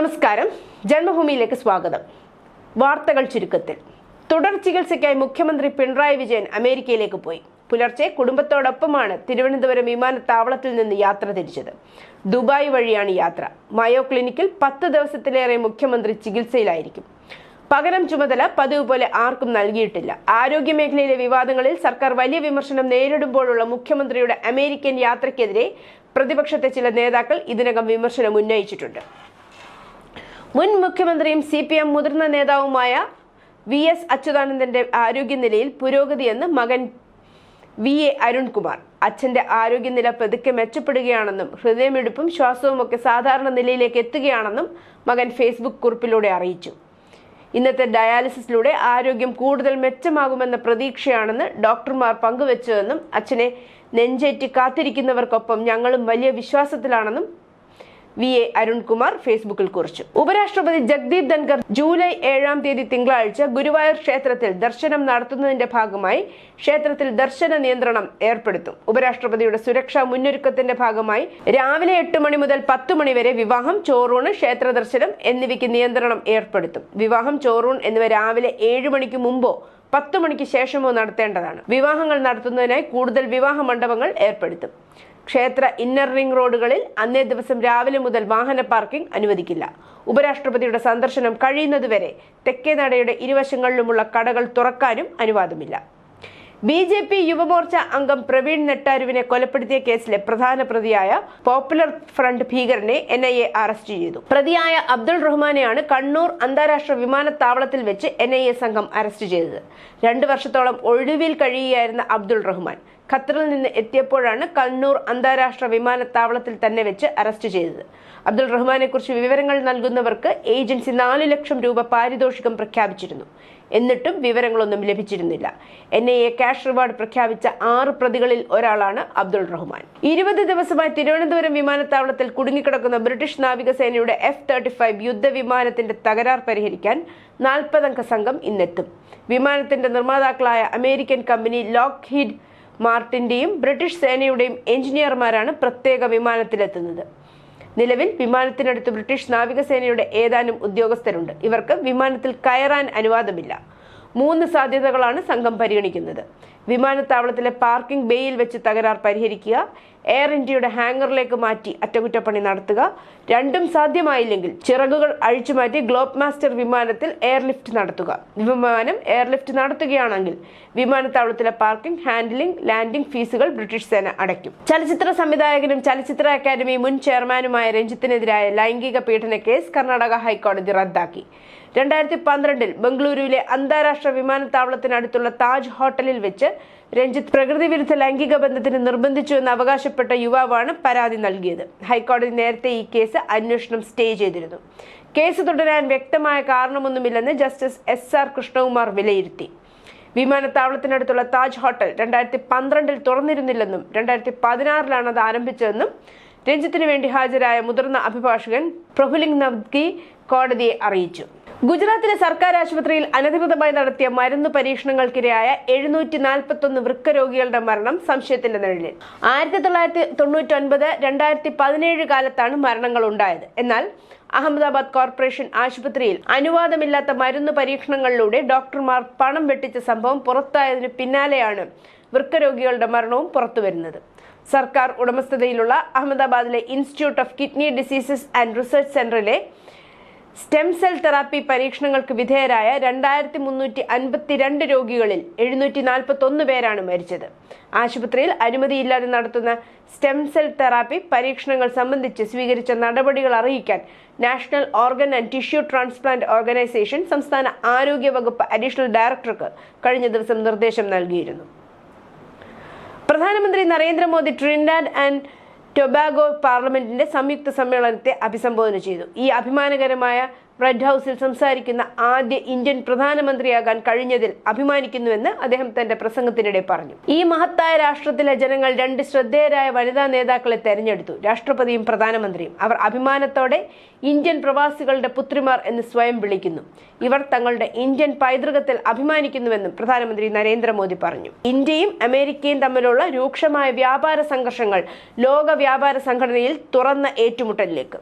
നമസ്കാരം. ജന്മഭൂമിയിലേക്ക് സ്വാഗതം. വാർത്തകൾ ചുരുക്കത്തിൽ. തുടർ ചികിത്സയ്ക്കായി മുഖ്യമന്ത്രി പിണറായി വിജയൻ അമേരിക്കയിലേക്ക് പോയി. പുലർച്ചെ കുടുംബത്തോടൊപ്പമാണ് തിരുവനന്തപുരം വിമാനത്താവളത്തിൽ നിന്ന് യാത്ര തിരിച്ചത്. ദുബായ് വഴിയാണ് യാത്ര. മയോ ക്ലിനിക്കിൽ പത്ത് ദിവസത്തിലേറെ മുഖ്യമന്ത്രി ചികിത്സയിലായിരിക്കും. പകരം ചുമതല പതിവ് പോലെ ആർക്കും നൽകിയിട്ടില്ല. ആരോഗ്യ മേഖലയിലെ വിവാദങ്ങളിൽ സർക്കാർ വലിയ വിമർശനം നേരിടുമ്പോഴുള്ള മുഖ്യമന്ത്രിയുടെ അമേരിക്കൻ യാത്രയ്ക്കെതിരെ പ്രതിപക്ഷത്തെ ചില നേതാക്കൾ ഇതിനകം വിമർശനം ഉന്നയിച്ചിട്ടുണ്ട്. മുൻ മുഖ്യമന്ത്രിയും സി പി എം മുതിർന്ന നേതാവുമായ വി എസ് അച്യുതാനന്ദന്റെ ആരോഗ്യനിലയിൽ പുരോഗതിയെന്ന് മകൻ വി എ അരുൺകുമാർ. അച്ഛന്റെ ആരോഗ്യനില പതുക്കെ മെച്ചപ്പെടുകയാണെന്നും ഹൃദയമിടിപ്പും ശ്വാസവും ഒക്കെ സാധാരണ നിലയിലേക്ക് എത്തുകയാണെന്നും മകൻ ഫേസ്ബുക്ക് കുറിപ്പിലൂടെ അറിയിച്ചു. ഇന്നത്തെ ഡയാലിസിസിലൂടെ ആരോഗ്യം കൂടുതൽ മെച്ചമാകുമെന്ന പ്രതീക്ഷയാണെന്ന് ഡോക്ടർമാർ പങ്കുവച്ചതെന്നും അച്ഛനെ നെഞ്ചേറ്റി കാത്തിരിക്കുന്നവർക്കൊപ്പം ഞങ്ങളും വലിയ വിശ്വാസത്തിലാണെന്നും വി എ അരുൺകുമാർ ഫേസ്ബുക്കിൽ കുറിച്ചു. ഉപരാഷ്ട്രപതി ജഗ്ദീപ് ധൻകർ ജൂലൈ ഏഴാം തീയതി തിങ്കളാഴ്ച ഗുരുവായൂർ ക്ഷേത്രത്തിൽ ദർശനം നടത്തുന്നതിന്റെ ഭാഗമായി ക്ഷേത്രത്തിൽ ദർശന നിയന്ത്രണം ഏർപ്പെടുത്തും. ഉപരാഷ്ട്രപതിയുടെ സുരക്ഷാ മുന്നൊരുക്കത്തിന്റെ ഭാഗമായി രാവിലെ എട്ട് മണി മുതൽ പത്ത് മണി വരെ വിവാഹം ചോറൂണ് ക്ഷേത്ര ദർശനം എന്നിവയ്ക്ക് നിയന്ത്രണം ഏർപ്പെടുത്തും. വിവാഹം ചോറൂൺ എന്നിവ രാവിലെ ഏഴ് മണിക്ക് മുമ്പോ പത്ത് മണിക്ക് ശേഷമോ നടത്തേണ്ടതാണ്. വിവാഹങ്ങൾ നടത്തുന്നതിനായി കൂടുതൽ വിവാഹ മണ്ഡപങ്ങൾ ഏർപ്പെടുത്തും. ക്ഷേത്ര ഇന്നർ റിംഗ് റോഡുകളിൽ അന്നേ ദിവസം രാവിലെ മുതൽ വാഹന പാർക്കിംഗ് അനുവദിക്കില്ല. ഉപരാഷ്ട്രപതിയുടെ സന്ദർശനം കഴിയുന്നതുവരെ തെക്കേനടയുടെ ഇരുവശങ്ങളിലുമുള്ള കടകൾ തുറക്കാനും അനുവാദമില്ല. ബി ജെ പി യുവമോർച്ച അംഗം പ്രവീൺ നെട്ടാരുവിനെ കൊലപ്പെടുത്തിയ കേസിലെ പ്രധാന പ്രതിയായ പോപ്പുലർ ഫ്രണ്ട് ഭീകരനെ എൻ ഐ എ അറസ്റ്റ് ചെയ്തു. പ്രതിയായ അബ്ദുൾ റഹ്മാനെയാണ് കണ്ണൂർ അന്താരാഷ്ട്ര വിമാനത്താവളത്തിൽ വെച്ച് എൻ ഐ എ സംഘം അറസ്റ്റ് ചെയ്തത്. രണ്ടു വർഷത്തോളം ഒഴിവിൽ കഴിയുകയായിരുന്ന അബ്ദുൾ റഹ്മാൻ ഖത്തറിൽ നിന്ന് എത്തിയപ്പോഴാണ് കണ്ണൂർ അന്താരാഷ്ട്ര വിമാനത്താവളത്തിൽ തന്നെ വെച്ച് അറസ്റ്റ് ചെയ്തത്. അബ്ദുൾ റഹ്മാനെ കുറിച്ച് വിവരങ്ങൾ നൽകുന്നവർക്ക് ഏജൻസി നാല് ലക്ഷം രൂപ പാരിതോഷികം പ്രഖ്യാപിച്ചിരുന്നു. എന്നിട്ടും വിവരങ്ങളൊന്നും ലഭിച്ചിരുന്നില്ല. N I A cash reward പ്രഖ്യാപിച്ച ആറ് പ്രതികളിൽ ഒരാളാണ് അബ്ദുൾ റഹ്മാൻ. ഇരുപത് ദിവസമായി തിരുവനന്തപുരം വിമാനത്താവളത്തിൽ കുടുങ്ങിക്കിടക്കുന്ന ബ്രിട്ടീഷ് നാവികസേനയുടെ എഫ് തേർട്ടി ഫൈവ് യുദ്ധവിമാനത്തിന്റെ തകരാർ പരിഹരിക്കാൻ നാൽപ്പതംഗ സംഘം ഇന്നെത്തും. വിമാനത്തിന്റെ നിർമ്മാതാക്കളായ അമേരിക്കൻ കമ്പനി ലോക്ക് ഹീഡ് മാർട്ടിന്റെയും ബ്രിട്ടീഷ് സേനയുടെയും എഞ്ചിനീയർമാരാണ് പ്രത്യേക വിമാനത്തിലെത്തുന്നത്. നിലവിൽ വിമാനത്തിനടുത്ത് ബ്രിട്ടീഷ് നാവികസേനയുടെ ഏതാനും ഉദ്യോഗസ്ഥരുണ്ട്. ഇവർക്ക് വിമാനത്തിൽ കയറാൻ അനുവാദമില്ല. മൂന്ന് സാധ്യതകളാണ് സംഘം പരിഗണിക്കുന്നത്. വിമാനത്താവളത്തിലെ പാർക്കിംഗ് ബേയിൽ വെച്ച് തകരാർ പരിഹരിക്കുക എയർ ഇന്ത്യയുടെ ഹാങ്ങറിലേക്ക് മാറ്റി അറ്റകുറ്റപ്പണി നടത്തുക രണ്ടും സാധ്യമായില്ലെങ്കിൽ ചിറകുകൾ അഴിച്ചുമാറ്റി ഗ്ലോബ് മാസ്റ്റർ വിമാനത്തിൽ എയർലിഫ്റ്റ് നടത്തുക. വിമാനം എയർലിഫ്റ്റ് നടത്തുകയാണെങ്കിൽ വിമാനത്താവളത്തിലെ പാർക്കിംഗ് ഹാൻഡിലിംഗ് ലാൻഡിംഗ് ഫീസുകൾ ബ്രിട്ടീഷ് സേന അടയ്ക്കും. ചലച്ചിത്ര സംവിധായകനും ചലച്ചിത്ര അക്കാദമി മുൻ ചെയർമാനുമായ രഞ്ജിത്തിനെതിരായ ലൈംഗിക പീഡന കേസ് കർണാടക ഹൈക്കോടതി റദ്ദാക്കി. രണ്ടായിരത്തി പന്ത്രണ്ടിൽ ബംഗളൂരുവിലെ അന്താരാഷ്ട്ര വിമാനത്താവളത്തിനടുത്തുള്ള താജ് ഹോട്ടലിൽ വെച്ച് രഞ്ജിത്ത് പ്രകൃതി വിരുദ്ധ ലൈംഗിക ബന്ധത്തിന് നിർബന്ധിച്ചു എന്ന് അവകാശപ്പെട്ട യുവാവാണ് പരാതി നൽകിയത്. ഹൈക്കോടതി നേരത്തെ ഈ കേസ് അന്വേഷണം സ്റ്റേ ചെയ്തിരുന്നു. കേസ് തുടരാൻ വ്യക്തമായ കാരണമൊന്നുമില്ലെന്ന് ജസ്റ്റിസ് എസ് ആർ കൃഷ്ണകുമാർ വിലയിരുത്തി. വിമാനത്താവളത്തിനടുത്തുള്ള താജ് ഹോട്ടൽ രണ്ടായിരത്തി പന്ത്രണ്ടിൽ തുറന്നിരുന്നില്ലെന്നും രണ്ടായിരത്തി പതിനാറിലാണ് അത് ആരംഭിച്ചതെന്നും രഞ്ജിത്തിനു വേണ്ടി ഹാജരായ മുതിർന്ന അഭിഭാഷകൻ പ്രഫുലിംഗ് നവ്ഗി കോടതിയെ അറിയിച്ചു. ഗുജറാത്തിലെ സർക്കാർ ആശുപത്രിയിൽ അനധികൃതമായി നടത്തിയ മരുന്ന് പരീക്ഷണങ്ങൾക്കിരയായ എഴുന്നൂറ്റി നാൽപ്പത്തി ഒന്ന് വൃക്ക രോഗികളുടെ മരണം സംശയത്തിന്റെ നിഴലിൽ. ആയിരത്തി തൊള്ളായിരത്തി തൊണ്ണൂറ്റി ഒൻപത് രണ്ടായിരത്തി പതിനേഴ് കാലത്താണ് മരണങ്ങൾ ഉണ്ടായത്. എന്നാൽ അഹമ്മദാബാദ് കോർപ്പറേഷൻ ആശുപത്രിയിൽ അനുവാദമില്ലാത്ത മരുന്ന് പരീക്ഷണങ്ങളിലൂടെ ഡോക്ടർമാർ പണം വെട്ടിച്ച സംഭവം പുറത്തായതിന് പിന്നാലെയാണ് വൃക്ക രോഗികളുടെ മരണവും പുറത്തുവരുന്നത്. സർക്കാർ ഉടമസ്ഥതയിലുള്ള അഹമ്മദാബാദിലെ institute of kidney diseases and research സെന്ററിലെ സ്റ്റെം സെൽ തെറാപ്പി പരീക്ഷണങ്ങൾക്ക് വിധേയരായ രണ്ടായിരത്തി മുന്നൂറ്റി അൻപത്തിരണ്ട് രോഗികളിൽ എഴുന്നൂറ്റി നാൽപ്പത്തി ഒന്ന് പേരാണ് മരിച്ചത്. ആശുപത്രിയിൽ അനുമതിയില്ലാതെ നടത്തുന്ന സ്റ്റെം സെൽ തെറാപ്പി പരീക്ഷണങ്ങൾ സംബന്ധിച്ച് സ്വീകരിച്ച നടപടികൾ അറിയിക്കാൻ national organ and tissue transplant organisation സംസ്ഥാന ആരോഗ്യ വകുപ്പ് അഡീഷണൽ ഡയറക്ടർക്ക് കഴിഞ്ഞ ദിവസം നിർദ്ദേശം നൽകിയിരുന്നു. പ്രധാനമന്ത്രി നരേന്ദ്രമോദി ട്രിൻഡാഡ് ആൻഡ് ടൊബാഗോ പാർലമെന്റിന്റെ സംയുക്ത സമ്മേളനത്തെ അഭിസംബോധന ചെയ്തു. ഈ അഭിമാനകരമായ റെഡ് ഹൗസിൽ സംസാരിക്കുന്ന ആദ്യ ഇന്ത്യൻ പ്രധാനമന്ത്രിയാകാൻ കഴിഞ്ഞതിൽ അഭിമാനിക്കുന്നുവെന്ന് അദ്ദേഹം തന്റെ പ്രസംഗത്തിനിടെ പറഞ്ഞു. ഈ മഹത്തായ രാഷ്ട്രത്തിലെ ജനങ്ങൾ രണ്ട് ശ്രദ്ധേയരായ വനിതാ നേതാക്കളെ തെരഞ്ഞെടുത്തു. രാഷ്ട്രപതിയും പ്രധാനമന്ത്രിയും. അവർ അഭിമാനത്തോടെ ഇന്ത്യൻ പ്രവാസികളുടെ പുത്രിമാർ എന്ന് സ്വയം വിളിക്കുന്നു. ഇവർ തങ്ങളുടെ ഇന്ത്യൻ പൈതൃകത്തിൽ അഭിമാനിക്കുന്നുവെന്നും പ്രധാനമന്ത്രി നരേന്ദ്രമോദി പറഞ്ഞു. ഇന്ത്യയും അമേരിക്കയും തമ്മിലുള്ള രൂക്ഷമായ വ്യാപാര സംഘർഷങ്ങൾ ലോക വ്യാപാര സംഘടനയിൽ തുറന്ന ഏറ്റുമുട്ടലിലേക്ക്.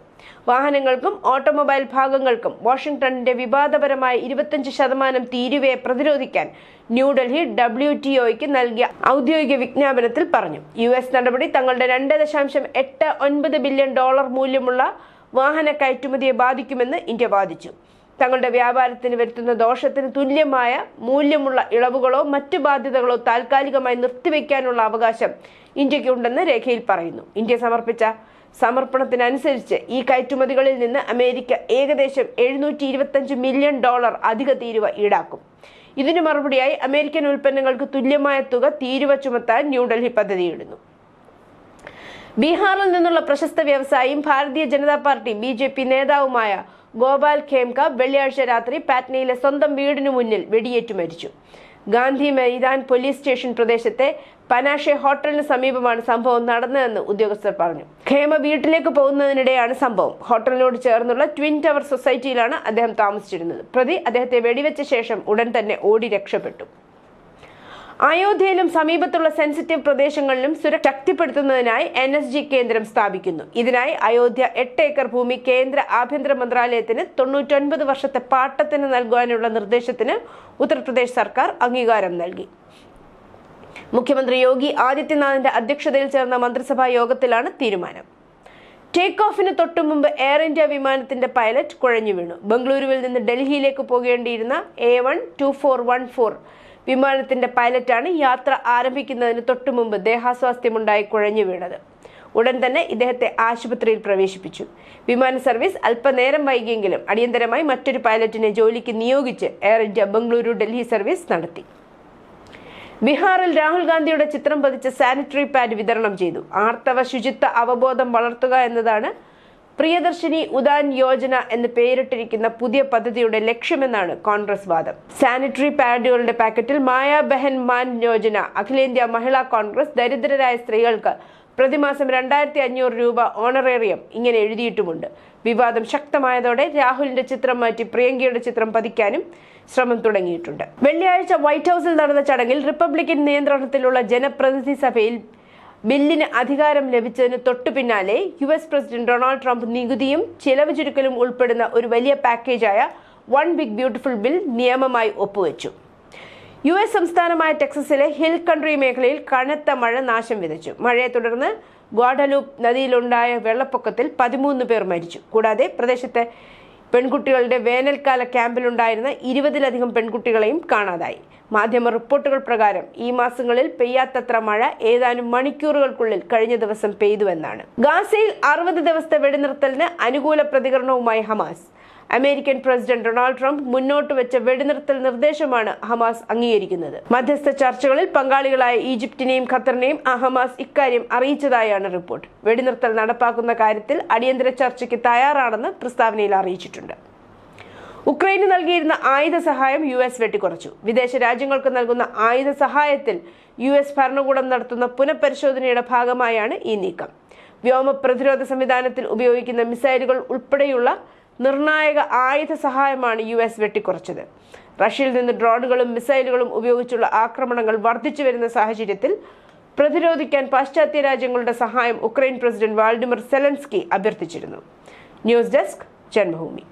വാഹനങ്ങൾക്കും ഓട്ടോമൊബൈൽ ഭാഗങ്ങൾക്കും വാഷിംഗ്ടണിന്റെ വിവാദപരമായ ഇരുപത്തഞ്ച് ശതമാനം തീരുവയെ പ്രതിരോധിക്കാൻ ന്യൂഡൽഹി ഡബ്ല്യു ടി ഒയ്ക്ക് നൽകിയ ഔദ്യോഗിക വിജ്ഞാപനത്തിൽ പറഞ്ഞു. യു എസ് നടപടി തങ്ങളുടെ രണ്ട് ദശാംശം എട്ട് ഒൻപത് ബില്യൺ ഡോളർ മൂല്യമുള്ള വാഹന കയറ്റുമതിയെ ബാധിക്കുമെന്ന് ഇന്ത്യ വാദിച്ചു. തങ്ങളുടെ വ്യാപാരത്തിന് വരുത്തുന്ന ദോഷത്തിന് തുല്യമായ മൂല്യമുള്ള ഇളവുകളോ മറ്റു ബാധ്യതകളോ താൽക്കാലികമായി നിർത്തിവെക്കാനുള്ള അവകാശം ഇന്ത്യയ്ക്കുണ്ടെന്ന് രേഖയിൽ പറയുന്നു. ഇന്ത്യ സമർപ്പിച്ച സമർപ്പണത്തിനനുസരിച്ച് ഈ കയറ്റുമതികളിൽ നിന്ന് അമേരിക്ക ഏകദേശം എഴുന്നൂറ്റി ഇരുപത്തഞ്ച് മില്യൺ ഡോളർ അധിക തീരുവ ഈടാക്കും. ഇതിനു മറുപടിയായി അമേരിക്കൻ ഉൽപ്പന്നങ്ങൾക്ക് തുല്യമായ തുക തീരുവ ചുമത്താൻ ന്യൂഡൽഹി പദ്ധതിയിടുന്നു. ബീഹാറിൽ നിന്നുള്ള പ്രശസ്ത വ്യവസായിയും Bharatiya Janata party B J P നേതാവുമായ ഗോപാൽ ഖേംക വെള്ളിയാഴ്ച രാത്രി പാറ്റ്നയിലെ സ്വന്തം വീടിനു മുന്നിൽ വെടിയേറ്റു മരിച്ചു. ഗാന്ധി മൈതാൻ പോലീസ് സ്റ്റേഷൻ പ്രദേശത്തെ പനാഷെ ഹോട്ടലിന് സമീപമാണ് സംഭവം നടന്നതെന്ന് ഉദ്യോഗസ്ഥർ പറഞ്ഞു. ഖേമ വീട്ടിലേക്ക് പോകുന്നതിനിടെയാണ് സംഭവം. ഹോട്ടലിനോട് ചേർന്നുള്ള ട്വിൻ ടവർ സൊസൈറ്റിയിലാണ് അദ്ദേഹം താമസിച്ചിരുന്നത്. പ്രതി അദ്ദേഹത്തെ വെടിവെച്ച ശേഷം ഉടൻ തന്നെ ഓടി രക്ഷപ്പെട്ടു. അയോധ്യയിലും സമീപത്തുള്ള സെൻസിറ്റീവ് പ്രദേശങ്ങളിലും സുരക്ഷ ശക്തിപ്പെടുത്തുന്നതിനായി എൻ എസ് ജി കേന്ദ്രം സ്ഥാപിക്കുന്നു. ഇതിനായി അയോധ്യ എട്ട് ഏക്കർ ഭൂമി കേന്ദ്ര ആഭ്യന്തര മന്ത്രാലയത്തിന് തൊണ്ണൂറ്റൊൻപത് വർഷത്തെ പാട്ടത്തിന് നൽകുവാനുള്ള നിർദ്ദേശത്തിന് ഉത്തർപ്രദേശ് സർക്കാർ അംഗീകാരം നൽകി. മുഖ്യമന്ത്രി യോഗി ആദിത്യനാഥിന്റെ അധ്യക്ഷതയിൽ ചേർന്ന മന്ത്രിസഭാ യോഗത്തിലാണ് തീരുമാനം. ടേക്ക് ഓഫിന് തൊട്ടു മുമ്പ് എയർ ഇന്ത്യ വിമാനത്തിന്റെ പൈലറ്റ് കുഴഞ്ഞു വീണു. ബംഗളൂരുവിൽ നിന്ന് ഡൽഹിയിലേക്ക് പോകേണ്ടിയിരുന്ന A one two four one four വിമാനത്തിന്റെ പൈലറ്റാണ് യാത്ര ആരംഭിക്കുന്നതിന് തൊട്ടു മുമ്പ് ദേഹാസ്വാസ്ഥ്യമുണ്ടായി കുഴഞ്ഞു വീണത്. ഉടൻ തന്നെ ഇദ്ദേഹത്തെ ആശുപത്രിയിൽ പ്രവേശിപ്പിച്ചു. വിമാന സർവീസ് അല്പനേരം വൈകിയെങ്കിലും അടിയന്തരമായി മറ്റൊരു പൈലറ്റിനെ ജോലിക്ക് നിയോഗിച്ച് Air India Bengaluru Delhi service നടത്തി. ബീഹാറിൽ രാഹുൽ ഗാന്ധിയുടെ ചിത്രം പതിച്ച സാനിറ്ററി പാഡ് വിതരണം ചെയ്തു. ആർത്തവ ശുചിത്വ അവബോധം വളർത്തുക എന്നതാണ് പ്രിയദർശിനി ഉദാൻ യോജന എന്ന് പേരിട്ടിരിക്കുന്ന പുതിയ പദ്ധതിയുടെ ലക്ഷ്യമെന്നാണ് കോൺഗ്രസ് വാദം. സാനിറ്ററി പാഡുകളുടെ പാക്കറ്റിൽ മായാ ബെഹൻ മാൻ യോജന അഖിലേന്ത്യാ മഹിളാ കോൺഗ്രസ് ദരിദ്രരായ സ്ത്രീകൾക്ക് പ്രതിമാസം രണ്ടായിരത്തി അഞ്ഞൂറ് രൂപ ഓണറേറിയം ഇങ്ങനെ എഴുതിയിട്ടുമുണ്ട്. വിവാദം ശക്തമായതോടെ രാഹുലിന്റെ ചിത്രം മാറ്റി പ്രിയങ്കയുടെ ചിത്രം പതിക്കാനും ശ്രമം തുടങ്ങിയിട്ടുണ്ട്. വെള്ളിയാഴ്ച വൈറ്റ് ഹൌസിൽ നടന്ന ചടങ്ങിൽ റിപ്പബ്ലിക്കൻ നിയന്ത്രണത്തിലുള്ള ജനപ്രതിനിധി സഭയിൽ ബില്ലിന് അധികാരം ലഭിച്ചതിന് തൊട്ടു പിന്നാലെ U S president Donald Trump നികുതിയും ചെലവ് ചുരുക്കലും ഉൾപ്പെടുന്ന ഒരു വലിയ പാക്കേജായ വൺ ബിഗ് ബ്യൂട്ടിഫുൾ ബിൽ നിയമമായി ഒപ്പുവെച്ചു. യു എസ് സംസ്ഥാനമായ ടെക്സസിലെ ഹിൽ കൺട്രി മേഖലയിൽ കനത്ത മഴ നാശം വിതച്ചു. മഴയെ തുടർന്ന് ഗ്വാഡലൂപ്പ് നദിയിലുണ്ടായ വെള്ളപ്പൊക്കത്തിൽ പതിമൂന്ന് പേർ മരിച്ചു. കൂടാതെ പ്രദേശത്തെ പെൺകുട്ടികളുടെ വേനൽക്കാല ക്യാമ്പിലുണ്ടായിരുന്ന ഇരുപതിലധികം പെൺകുട്ടികളെയും കാണാതായി. മാധ്യമ റിപ്പോർട്ടുകൾ പ്രകാരം ഈ മാസങ്ങളിൽ പെയ്യാത്തത്ര മഴ ഏതാനും മണിക്കൂറുകൾക്കുള്ളിൽ കഴിഞ്ഞ ദിവസം പെയ്തുവെന്നാണ്. ഗാസയിൽ അറുപത് ദിവസത്തെ വെടിനിർത്തലിന് അനുകൂല പ്രതികരണവുമായി Hamas. American president Donald Trump മുന്നോട്ട് വെച്ച വെടിനിർത്തൽ നിർദ്ദേശമാണ് ഹമാസ് അംഗീകരിക്കുന്നത്. മധ്യസ്ഥ ചർച്ചകളിൽ പങ്കാളികളായ ഈജിപ്തിനെയും ഖത്തറിനെയും ഹമാസ് ഇക്കാര്യം അറിയിച്ചതായാണ് റിപ്പോർട്ട്. വെടിനിർത്തൽ നടപ്പാക്കുന്ന കാര്യത്തിൽ അടിയന്തര ചർച്ചയ്ക്ക് തയ്യാറാണെന്ന് പ്രസ്താവനയിൽ അറിയിച്ചിട്ടുണ്ട്. ഉക്രൈന് നൽകിയിരുന്ന ആയുധ സഹായം യു എസ് വെട്ടിക്കുറച്ചു. വിദേശ രാജ്യങ്ങൾക്ക് നൽകുന്ന ആയുധ സഹായത്തിൽ യു എസ് ഭരണകൂടം നടത്തുന്ന പുനഃപരിശോധനയുടെ ഭാഗമായാണ് ഈ നീക്കം. വ്യോമ പ്രതിരോധ സംവിധാനത്തിൽ ഉപയോഗിക്കുന്ന മിസൈലുകൾ ഉൾപ്പെടെയുള്ള നിർണായക ആയുധ സഹായമാണ് യു എസ് വെട്ടിക്കുറച്ചത്. റഷ്യയിൽ നിന്ന് ഡ്രോണുകളും മിസൈലുകളും ഉപയോഗിച്ചുള്ള ആക്രമണങ്ങൾ വർദ്ധിച്ചു വരുന്ന സാഹചര്യത്തിൽ പ്രതിരോധിക്കാൻ പാശ്ചാത്യ രാജ്യങ്ങളുടെ സഹായം Ukraine president Volodymyr Zelensky അഭ്യർത്ഥിച്ചിരുന്നു. News desk Janmabhumi.